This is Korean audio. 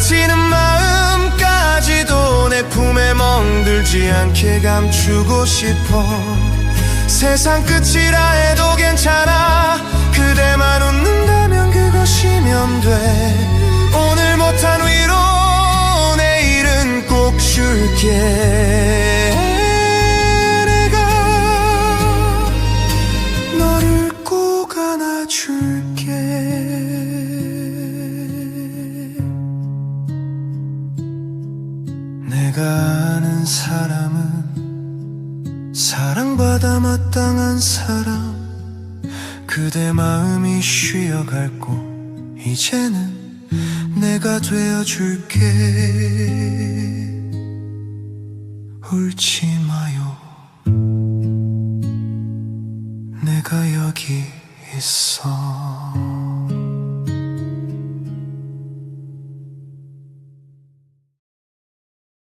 다치는 마음까지도 내 품에 멍들지 않게 감추고 싶어. 세상 끝이라 해도 괜찮아. 그대만 웃는다면 그것이면 돼. 오늘 못한 위로 내일은 꼭 줄게. 내가 아는 사람은 사랑받아 마땅한 사람. 그대 마음이 쉬어갈고 이제는 내가 되어줄게. 울지 마요. 내가 여기 있어